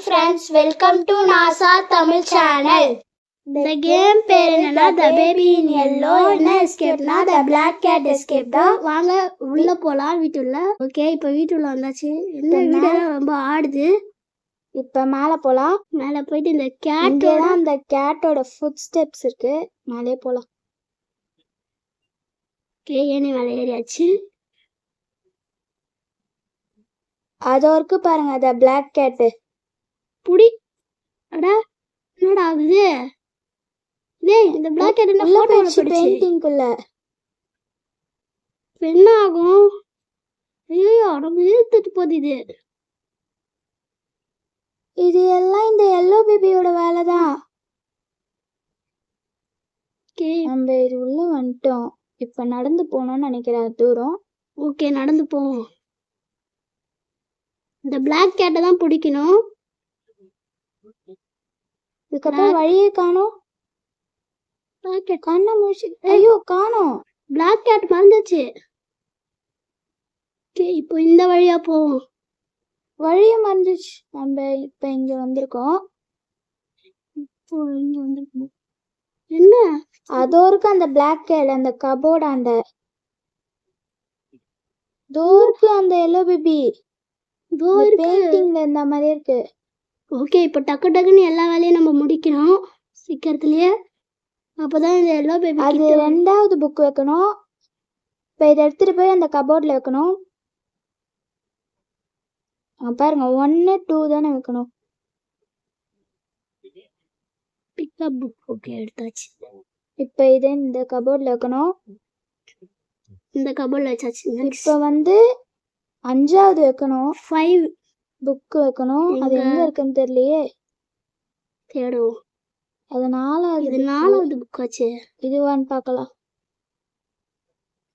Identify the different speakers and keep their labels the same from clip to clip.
Speaker 1: Friends welcome to NASA Tamil channel இந்த game பேர் என்னன்னா த பேபி இன் எல்லோ என்ன எஸ்கேப்னா த பிளாக் கேட் எஸ்கேப் தான். வாங்க உள்ள போலாம் வீட்டுள்ள. ஓகே இப்போ வீட்டுள்ள வந்தாச்சு. என்ன வீடு ரொம்ப ஆடுது. இப்போ மேலே போகலாம் மேலே போயிட்டு இந்த கேட்டோட அந்த கேட்டோட ஃபுட் ஸ்டெப்ஸ் இருக்கு. மேலே போகலாம் ஓகே ஏனி மேலே ஏறியாச்சு. அதோ இருக்கு பாருங்க அத பிளாக் கேட்டு புடி. அடா என்னடா ஆகுது? டேய் இந்த பிளாக் கேட் என்ன போட்டோ பெயிண்டிங்குள்ள என்ன ஆகும்? ஐயோ ரொம்ப இழுத்துட்டு போகுது இது. இது எல்லாம் இந்த எல்லோ பேபியோட வேலை தான் நம்ம இது உள்ள வந்துட்டோம். இப்ப நடந்து போகணும்னு நினைக்கிறேன் தூரம். ஓகே நடந்து போவோம். இந்த பிளாக் கேட்டை தான் பிடிக்கணும். இதுக்கப்புறம் வழியே காணோம். கண்ணை முடிச்சு ஐயோ காணோம். Black gate மறந்துச்சு. ஓகே இப்போ இந்த வழியா போவோம். வழியே மறந்துச்சு. நம்ம இப்போ இங்க வந்திருக்கோம். இப்போ இங்க வந்திருக்கோம். என்ன? அதோ இருக்கு அந்த பிளாக் கேட் அந்த கபோர்ட் அந்த. தோ இருக்கு அந்த எல்லோ பேபி பெயிண்டிங்ல இந்த மாதிரி இருக்கு. ஓகே இப்போ டக்கு டக்குன்னு எல்லா வேலையும் நம்ம முடிக்கிறோம். சீக்கிரத்துலயே அப்பதான் இந்த எல்லோ பேபி அது ரெண்டாவது புக் வைக்கணும். இப்போ இதை எடுத்துட்டு போய் அந்த கபோர்ட்ல வைக்கணும். பாருங்க ஒன்னு டூ தானே வைக்கணும். பிக்கப் புக் ஓகே எடுத்தாச்சு. இப்போ இதை இந்த கபோர்ட்ல வைக்கணும். இந்த கபோர்ட்ல வச்சாச்சு இப்போ வந்து அஞ்சாவது வைக்கணும். ஃபைவ் புக் வைக்கணும். அது எங்க? இருக்குன்னு தெரியலையே. தேடுவோம். அது நாலாவது இது நாலாவது புக் ஆச்சு. இதுவான்னு பார்க்கலாம்.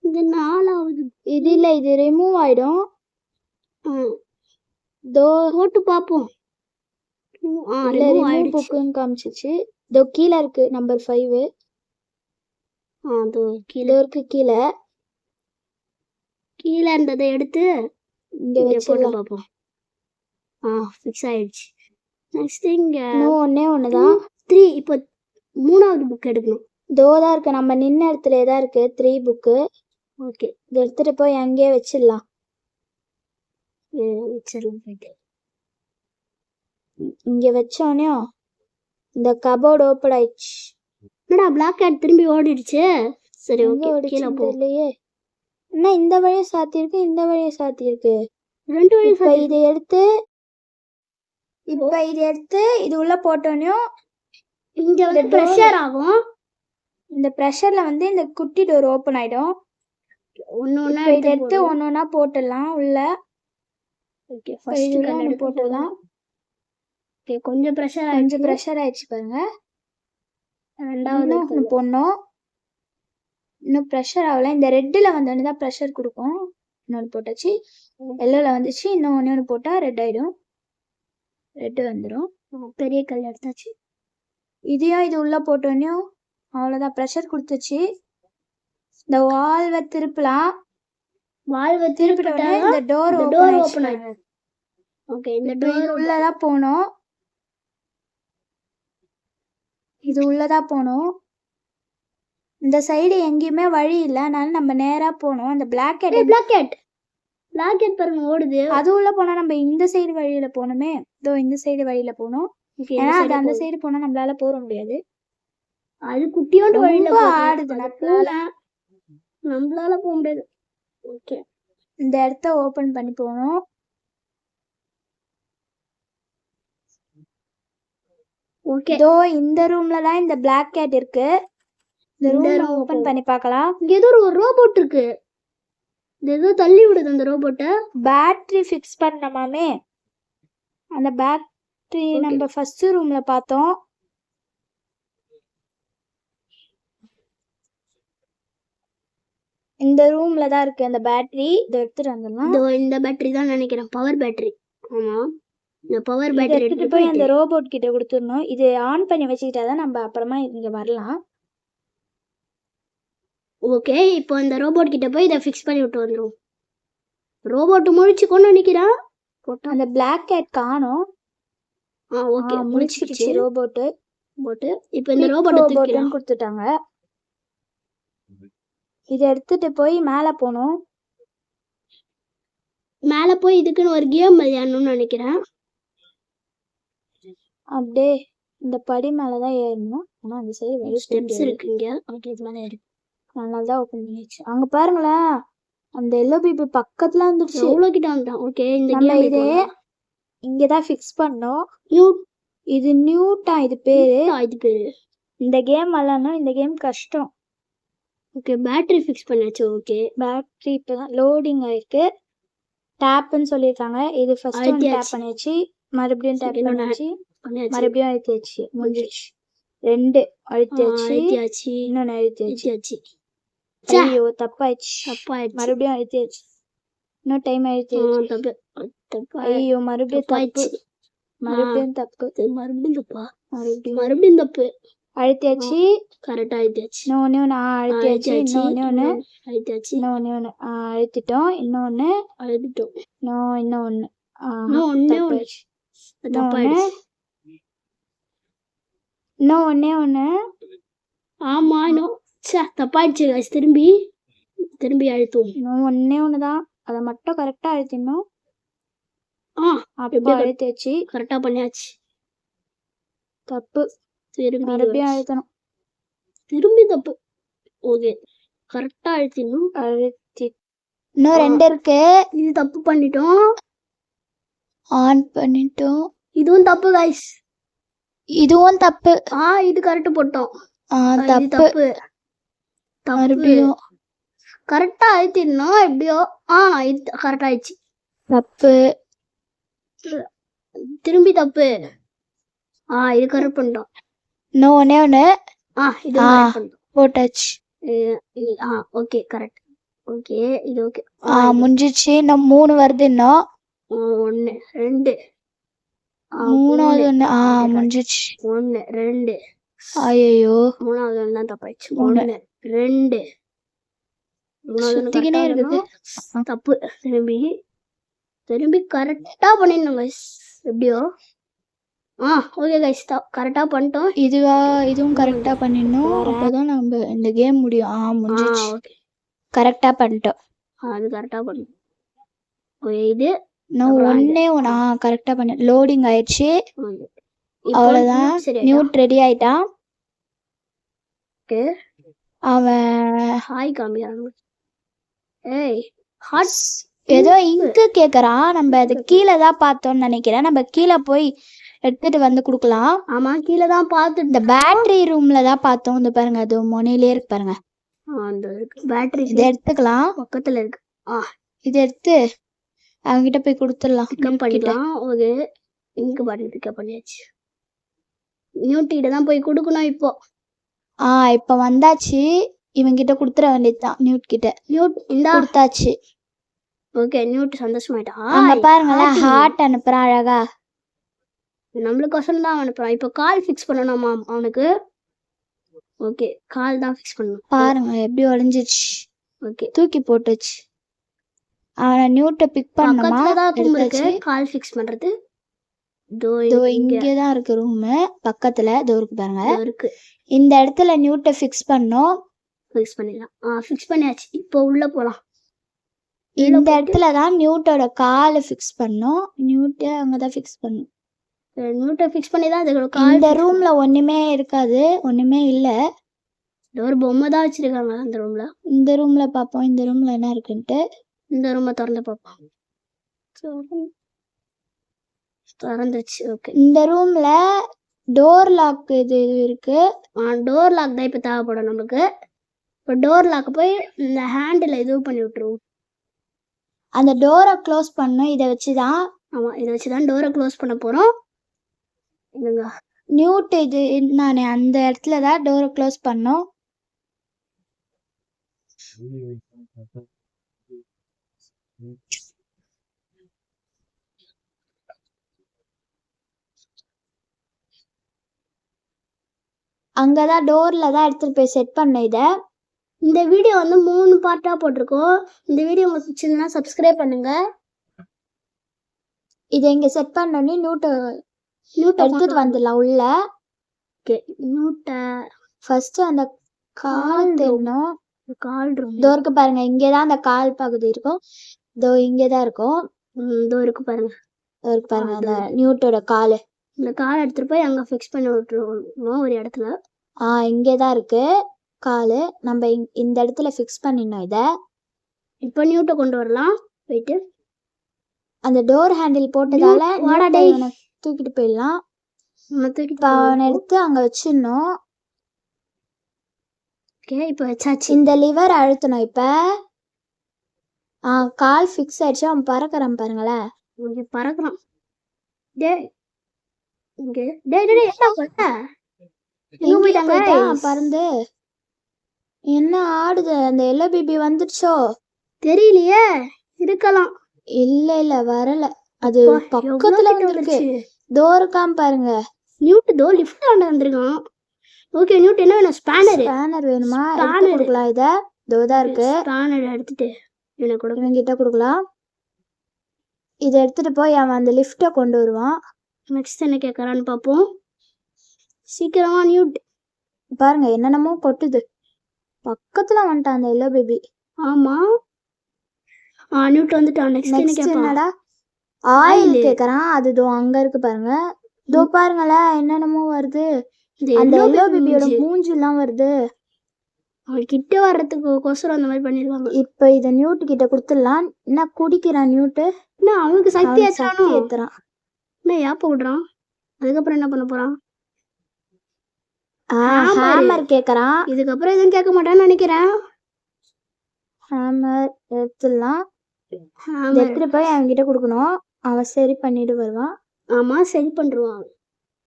Speaker 1: இது நாலாவது இது இல்ல இது ரிமூவ் ஆயிடும். தோ போட்டு பார்ப்போம். இல்ல ரிமூவ் புக்குன்னு காமிச்சிச்சு. இதோ கீழே இருக்கு நம்பர் ஃபைவ் கீழே. இருக்கு கீழே. கீழே இருந்ததை எடுத்து இங்க வச்சு பார்ப்போம். ஆ ஃபிக்ஸ் ஆயிடுச்சு நெக்ஸ்ட் இங்க இன்னும் ஒண்ணே ஒன்று தான் த்ரீ இப்போ மூணாவது புக் எடுக்கணும். இதோ தான் இருக்கு. நம்ம நின்ன இடத்துல தான் இருக்கு. த்ரீ புக்கு ஓகே இதை எடுத்துட்டு போய் அங்கேயே வச்சிடலாம். வச்சிடலாம். போயிட்டு இங்க வச்சோடனே இந்த கபோர்டு ஓப்பன் ஆயிடுச்சு. என்னடா பிளாக் கேட் திரும்பி ஓடிடுச்சு? சரி ஓகே கீழே போ. இல்லையே என்ன இந்த வழியை சாத்தியிருக்கு இந்த வழியை சாத்தியிருக்கு? ரெண்டு வழி இதை எடுத்து இப்போ இதை எடுத்து இது உள்ள போட்டோனையும் இங்க வந்து ப்ரெஷர் ஆகும். இந்த ப்ரெஷர்ல வந்து இந்த குட்டி டோர் ஓப்பன் ஆயிடும். ஒன்னு ஒண்ணா இதை எடுத்து ஒன்னு ஒண்ணா போட்டுடலாம் உள்ள. ஓகே ஃபர்ஸ்ட் ஒன்று போட்டுடலாம். ஓகே கொஞ்சம் ப்ரெஷர் கொஞ்சம் ப்ரெஷர் ஆயிடுச்சு பாருங்க. ரெண்டாவது ஒன்று போடணும். இன்னும் ப்ரெஷர் ஆகல. இந்த ரெட்டில் வந்தோடனே தான் ப்ரெஷர் கொடுக்கும். இன்னொன்று போட்டாச்சு. எல்லோவில் வந்துச்சு. இன்னும் ஒன்று ஒன்று போட்டால் ரெட் ஆகிடும் ரெட்டு வந்துடும் பெரிய கல் எடுத்தாச்சு. இதையும் இது உள்ளே போட்டோன்னையும் அவ்வளோதான் ப்ரெஷர் கொடுத்துச்சு. இந்த வால்வை திருப்பலாம் வால்வை திருப்பிட்டோன்னே இந்த டோர் டோர் ஓப்பன் ஆகிடும் ஓகே இந்த டோர் உள்ளதான் போகணும் இது உள்ளதான் போகணும் இந்த சைடு எங்கேயுமே வழி இல்லை. அதனால நம்ம நேரா போகணும் அந்த black cat black cat black cat பாருங்க ஓடுது. அது உள்ள போனா நம்ம இந்த சைடு வழியில போகணுமே. இதோ இந்த சைடு வழியில போகணும். ஏன்னா அது அந்த சைடு போனா நம்மளால போற முடியாது. அது குட்டியோண்டு வழியில ஆடுது நம்மளால நம்மளால போக முடியாது. ஓகே. இந்த இடத்த ஓபன் பண்ணி போகணும். ஓகே. இதோ இந்த ரூம்ல தான் இந்த பிளாக் கேட் இருக்கு. இந்த ரூம் ஓபன் பண்ணி பார்க்கலாம். இங்க ஏதோ ஒரு ரோபோட் இருக்கு. இது ஏதோ தள்ளி விடுது அந்த ரோபோட்டை. பேட்டரி ஃபிக்ஸ் பண்ணமாமே அந்த பேட்டரி நம்ம ஃபர்ஸ்ட் ரூம்ல பார்த்தோம். இந்த ரூம்ல தான் இருக்கு அந்த பேட்டரி இதை எடுத்துட்டு வந்துடலாம்.
Speaker 2: இந்த பேட்டரி தான் நினைக்கிறேன். பவர் பேட்டரி ஆமா. இந்த பவர் பேட்டரி
Speaker 1: எடுத்துட்டு போய் அந்த ரோபோட் கிட்ட கொடுத்துடணும். இது ஆன் பண்ணி வச்சுக்கிட்டா தான் நம்ம அப்புறமா இங்க வரலாம்.
Speaker 2: ஓகே இப்போ இந்த ரோபோட் கிட்ட போய் இதை ஃபிக்ஸ் பண்ணி விட்டு வந்துரும் ரோபோட் முழிச்சு கொண்டு நிக்கிறான்
Speaker 1: அந்த பிளாக் கேட் காணோம்.
Speaker 2: ஆ ஓகே முடிச்சிருச்சு
Speaker 1: ரோபோட்டு
Speaker 2: போட்டு இப்போ இந்த ரோபோட்டை
Speaker 1: ரோபோட்டுன்னு கொடுத்துட்டாங்க. இதை எடுத்துட்டு போய் மேலே போகணும்.
Speaker 2: மேல போய் இதுக்குன்னு ஒரு கேம் விளையாடணும்னு நினைக்கிறேன்
Speaker 1: அப்படியே இந்த படி மேலே தான் ஏறணும். ஆனால் அந்த சைடு
Speaker 2: ஸ்டெப்ஸ் இருக்கு இங்க. ஓகே இது மேல இருக்கு
Speaker 1: நல்லா தான் ஓப்பன் பண்ணிடுச்சு அங்க பாருங்களேன் அந்த எல்லோ பிபி பக்கத்துல வந்துருச்சு.
Speaker 2: எவ்வளவு கிட்ட வந்துட்டான்? ஓகே இந்த
Speaker 1: நம்ம இதே இங்கதான் ஃபிக்ஸ் பண்ணோம்.
Speaker 2: நியூ
Speaker 1: இது நியூட்டா இது பேரு?
Speaker 2: இது பேரு.
Speaker 1: இந்த கேம் விளாட்னா இந்த கேம் கஷ்டம்.
Speaker 2: ஓகே பேட்டரி ஃபிக்ஸ் பண்ணியாச்சு ஓகே
Speaker 1: பேட்டரி இப்பதான் லோடிங் ஆயிருக்கு. டேப்னு சொல்லியிருக்காங்க. இது ஃபர்ஸ்ட் டேப். பண்ணியாச்சு. மறுபடியும் டேப் பண்ணியாச்சு.
Speaker 2: பண்ணியாச்சு.
Speaker 1: மறுபடியும் அழுத்தியாச்சு முடிஞ்சிச்சு ரெண்டு அழுத்தியாச்சு இன்னொன்னு அழுத்தியாச்சு
Speaker 2: அழுத்தியாச்சு ச்சே.
Speaker 1: ஐயோ தப்பாயிடுச்சு.
Speaker 2: தப்பாயிடுச்சு.
Speaker 1: மறுபடியும் அழுத்தியாச்சு. இன்னும் டைம்
Speaker 2: ஆ,
Speaker 1: அழுத்தியாச்சு
Speaker 2: தப்பு தப்பா.
Speaker 1: ஐயோ மறுபடியும் தப்பு. மறுபடியும் தப்பு.
Speaker 2: மறுபடியும் தப்பா?
Speaker 1: மறுபடியும்.
Speaker 2: மறுபடியும் தப்பு.
Speaker 1: அழுத்தியாச்சு.
Speaker 2: கரெக்டா அழுத்தியாச்சு.
Speaker 1: இன்னொன்னு ஒன்று அழுத்தியாச்சு. இன்னொன்னு ஒன்று
Speaker 2: அழுத்தியாச்சு.
Speaker 1: இன்னொன்னு ஒன்று அழுத்திட்டோம். இன்னொன்னு.
Speaker 2: அழுத்திட்டோம்.
Speaker 1: இன்னும்
Speaker 2: தப்பாயிடுச்சு.
Speaker 1: இன்னும் ஒன்னே ஒன்று
Speaker 2: ஆமா இன்னும் ச்சே தப்பாயிடுச்சு guys. திரும்பி திரும்பி அழுத்துவோம்.
Speaker 1: இன்னும் ஒன்னே ஒன்று தான் அதை மட்டும் கரெக்டாக அழுத்திடணும்.
Speaker 2: ஆ
Speaker 1: அப்போ
Speaker 2: எப்படி கரெ-
Speaker 1: அழுத்தியாச்சு.
Speaker 2: கரெக்டா பண்ணியாச்சு.
Speaker 1: தப்பு.
Speaker 2: திரும்பி
Speaker 1: மறுபடியும் அழுத்தணும்.
Speaker 2: திரும்பி தப்பு. ஓகே. கரெக்டா அழுத்திடணும்.
Speaker 1: அழுத்தி. இன்னும். ரெண்டு இருக்கு.
Speaker 2: இது தப்பு பண்ணிட்டோம்.
Speaker 1: ஆன் பண்ணிட்டோம்.
Speaker 2: இதுவும் தப்பு guys.
Speaker 1: இதுவும் தப்பு.
Speaker 2: ஆ இது கரெக்ட் போட்டோம்.
Speaker 1: ஆ, தப்பு.
Speaker 2: தப்பு தப்பு
Speaker 1: மறுபடியும்
Speaker 2: கரெக்டா அழுத்திடணும் எப்படியோ. ஆ கரெக்டா ஆயிடுச்சு.
Speaker 1: தப்பு.
Speaker 2: திரும்பி தப்பு. ஆ இது கரெக்ட் பண்ணிட்டோம்.
Speaker 1: இன்னும் ஒன்னே ஒன்று
Speaker 2: ஆ இது
Speaker 1: போட்டாச்சு.
Speaker 2: ஆ ஓகே கரெக்ட் ஓகே இது ஓகே
Speaker 1: ஆ முடிஞ்சிச்சு. இன்னும் மூணு வருது இன்னும்.
Speaker 2: ஒன்னு ரெண்டு.
Speaker 1: மூணாவது
Speaker 2: மூணு.
Speaker 1: ஒன்று ஆ. முடிஞ்சிச்சு.
Speaker 2: ஒன்னு ரெண்டு.
Speaker 1: ஐயோ
Speaker 2: மூணாவது ஒன்று தான் தப்பாயிடுச்சு
Speaker 1: மூணு.
Speaker 2: ஒன்னு ரெண்டு ஆ
Speaker 1: இருக்குது.
Speaker 2: தப்பு. திரும்பி திரும்பி கரெக்டா பண்ணிடணும் கைஸ் எப்படியோ? ஆ ஓகே கைஸ் கரெக்டா பண்ணிட்டோம்.
Speaker 1: இதுவா இதுவும் கரெக்டா பண்ணிடணும். அப்பதான் நம்ம இந்த கேம் முடியும். ஆ முடிஞ்சிச்சு.
Speaker 2: ஓகே
Speaker 1: கரெக்டா பண்ணிட்டோம்.
Speaker 2: அது கரெக்டா பண்ணணும் ஓகே இது? அப்புறம்
Speaker 1: ஒன்னே ஒன்று ஆ கரெக்டா பண்ண லோடிங் ஆயிடுச்சு.
Speaker 2: சரி
Speaker 1: நியூட் ரெடி ஆயிட்டான்
Speaker 2: ஓகே.
Speaker 1: அவன்
Speaker 2: ஹாய் காமிக்கிறாங்க ஏய் ஹார்ட்ஸ்
Speaker 1: ஏதோ இங்கு கேக்குறான் நம்ம அது கீழே தான் பார்த்தோம்னு நினைக்கிறேன். நம்ம கீழே போய் எடுத்துட்டு வந்து கொடுக்கலாம்.
Speaker 2: ஆமா கீழே தான் பார்த்துட்டு
Speaker 1: இந்த பேட்டரி ரூம்ல தான் பார்த்தோம். இந்த பாருங்க அது மொனையிலே இருக்கு பாருங்க.
Speaker 2: அந்த பேட்டரி
Speaker 1: இதை எடுத்துக்கலாம்.
Speaker 2: பக்கத்துல இருக்கு.
Speaker 1: இதை எடுத்து அவங்கிட்ட போய் கொடுத்துடலாம்.
Speaker 2: பிக்கப் பண்ணிக்கலாம் ஓகே இங்க பாருங்க பிக்கப் பண்ணியாச்சு. நியூட்டிகிட்ட தான் போய் கொடுக்கணும் இப்போ.
Speaker 1: ஆ இப்ப வந்தாச்சு. இவங்கிட்ட கொடுத்துட வேண்டியதுதான். நியூட் கிட்ட.
Speaker 2: நியூட் இந்தா.
Speaker 1: கொடுத்தாச்சு.
Speaker 2: ஓகே நியூட் சந்தோஷமாயிட்டா?
Speaker 1: அங்க பாருங்களேன் ஹார்ட் அனுப்புறான் அழகா.
Speaker 2: நம்மளுக்கோசரம் தான் அனுப்புறான். இப்போ கால் ஃபிக்ஸ் பண்ணணுமா அவனுக்கு? ஓகே கால் தான் ஃபிக்ஸ் பண்ணணும்.
Speaker 1: பாருங்க எப்படி உடஞ்சிச்சு
Speaker 2: ஓகே
Speaker 1: தூக்கி போட்டுச்சு. அவனை நியூட்டை பிக் எடுத்தாச்சு.
Speaker 2: கால் ஃபிக்ஸ் பண்றது. இதோ
Speaker 1: இதோ
Speaker 2: இங்க.
Speaker 1: இங்கதான் இருக்கு ரூம் பக்கத்துல இதோ இருக்கு பாருங்க.
Speaker 2: இருக்கு.
Speaker 1: இந்த இடத்துல நியூட்டை ஃபிக்ஸ் பண்ணோம்.
Speaker 2: ஃபிக்ஸ் பண்ணிடலாம். ஆ ஃபிக்ஸ் பண்ணியாச்சு. இப்போ உள்ள போலாம்.
Speaker 1: இந்த இடத்துல தான் நியூட்டோட காலை ஃபிக்ஸ் பண்ணோம். நியூட்டை அங்கதான் ஃபிக்ஸ் பண்ணும்.
Speaker 2: நியூட்டை ஃபிக்ஸ் பண்ணி தான் அதோட கால்
Speaker 1: இந்த ரூம்ல ஒண்ணுமே இருக்காது. ஒண்ணுமே இல்ல.
Speaker 2: ஒரு பொம்மை தான் வச்சிருக்காங்க அந்த ரூம்ல
Speaker 1: இந்த ரூம்ல பாப்போம். இந்த ரூம்ல என்ன இருக்குன்ட்டு.
Speaker 2: இந்த ரூமை திறந்து பார்ப்போம் திறந்துச்சு ஓகே.
Speaker 1: இந்த ரூம்ல டோர் லாக் இது இருக்கு.
Speaker 2: டோர் லாக் தான் இப்போ தேவைப்படும் நமக்கு இப்போ டோர் லாக் போய் இந்த ஹேண்டில் இது பண்ணி விட்டுருவோம்.
Speaker 1: அந்த டோரை க்ளோஸ் பண்ணும் இதை வச்சு தான்
Speaker 2: ஆமாம் இதை வச்சு தான் டோரை க்ளோஸ் பண்ண போகிறோம் இதுங்க
Speaker 1: நியூட் இது நான் அந்த இடத்துல தான் டோரை க்ளோஸ் பண்ணோம். அங்கதான் டோர்ல தான் எடுத்துட்டு போய் செட் பண்ண இத.
Speaker 2: இந்த வீடியோ வந்து மூணு பார்ட்டாக போட்டிருக்கோம். இந்த வீடியோ உங்களுக்கு பிடிச்சிருந்தா சப்ஸ்கிரைப் பண்ணுங்க.
Speaker 1: இதை இங்க செட் பண்ணோடனே நியூட்டை
Speaker 2: நியூட்டை
Speaker 1: எடுத்துட்டு வந்துடலாம் உள்ள.
Speaker 2: நியூட்டை
Speaker 1: ஃபர்ஸ்ட் அந்த கால் தெரியணும்.
Speaker 2: கால்
Speaker 1: இருக்கு பாருங்க இங்கதான் அந்த கால் பகுதி இருக்கும். இதோ இங்கதான் இருக்கும்.
Speaker 2: இதோ இருக்கு பாருங்க.
Speaker 1: இதோ இருக்கு பாருங்க அந்த நியூட்டோட காலு
Speaker 2: இந்த கால் எடுத்துட்டு போய் அங்க ஃபிக்ஸ் பண்ணி விட்டுருவோம் ஒரு இடத்துல.
Speaker 1: ஆ இங்கதான் இருக்கு. காலு. நம்ம இங்க- இந்த இடத்துல ஃபிக்ஸ் பண்ணிடணும் இத.
Speaker 2: இப்போ நியூட்டை கொண்டு வரலாம். போயிட்டு.
Speaker 1: அந்த டோர் ஹேண்டில் போட்டதால தூக்கிட்டு போயிடலாம்.
Speaker 2: தூக்கிட்டு
Speaker 1: அவனை எடுத்து அங்க வச்சிடணும்.
Speaker 2: ஓகே இப்போ வச்சாச்சு.
Speaker 1: இந்த லிவர் அழுத்தணும் இப்ப. ஆ கால் ஃபிக்ஸ் ஆயிடுச்சு. அவன் பறக்கறான் பாருங்களேன்.
Speaker 2: இங்க பறக்குறான். டேய் இங்க. டேய் டேய் என்ன பண்ண எங்க போயிட்டாங்க
Speaker 1: பறந்து என்ன ஆடுது? அந்த எல்லோ பேபி வந்துடுச்சோ
Speaker 2: தெரியலையே. இருக்கலாம்.
Speaker 1: இல்ல இல்ல வரல. அது பக்கத்துல வந்திருக்கு. தோருக்காம பாருங்க.
Speaker 2: நியூட் தோ லிஃப்ட் ஆண்ட வந்திருக்கான். ஓகே நியூட் என்ன வேணும்? ஸ்பேனர்
Speaker 1: ஸ்பேனர் வேணுமா?
Speaker 2: Spanner.
Speaker 1: கொடுக்கலாம் இத. தோதா இருக்கு.
Speaker 2: ஸ்பேனர் எடுத்துட்டு
Speaker 1: இவன் கிட்ட கொடுக்கலாம். இத எடுத்துட்டு போய் அவன் அந்த லிஃப்ட கொண்டு வருவான்.
Speaker 2: நெக்ஸ்ட் என்ன கேட்கறான்னு பார்ப்போம் சீக்கிரமா நியூட்
Speaker 1: பாருங்க என்னென்னமோ கொட்டுது. பக்கத்துல வந்துட்டான் அந்த எல்லோ பேபி
Speaker 2: ஆமா. ஆ நியூட் வந்துட்டான். நெக்ஸ்ட் என்ன
Speaker 1: என்னடா? Oil
Speaker 2: Oil.
Speaker 1: கேக்குறான். அது தோ அங்க இருக்கு பாருங்க. தோ பாருங்களேன் என்னென்னமோ வருது. அந்த எல்லோ
Speaker 2: baby
Speaker 1: பேபியோட
Speaker 2: மூஞ்சி.
Speaker 1: மூஞ்சி எல்லாம் வருது.
Speaker 2: அவன் கிட்ட வர்றதுக்கு கொசரம் அந்த மாதிரி பண்ணிருக்காங்க
Speaker 1: இப்ப இத நியூட் கிட்ட குடுத்துடலாம். என்ன குடிக்கிறான் நியூட்
Speaker 2: என்ன அவனுக்கு சக்தி
Speaker 1: அவன்
Speaker 2: ஏற்றானோ என்ன ஏப்ப விடுறான்? அதுக்கப்புறம் என்ன பண்ண போறான்?
Speaker 1: ஹேமர். கேக்குறான்.
Speaker 2: இதுக்கப்புறம் எதுவும் கேட்க மாட்டான்னு நினைக்கிறேன்.
Speaker 1: ஹேமர் எடுத்துடலாம். எடுத்துட்டு போய் அவன் கிட்ட கொடுக்கணும். அவன் சரி பண்ணிட்டு வருவான்.
Speaker 2: ஆமா சரி பண்றான்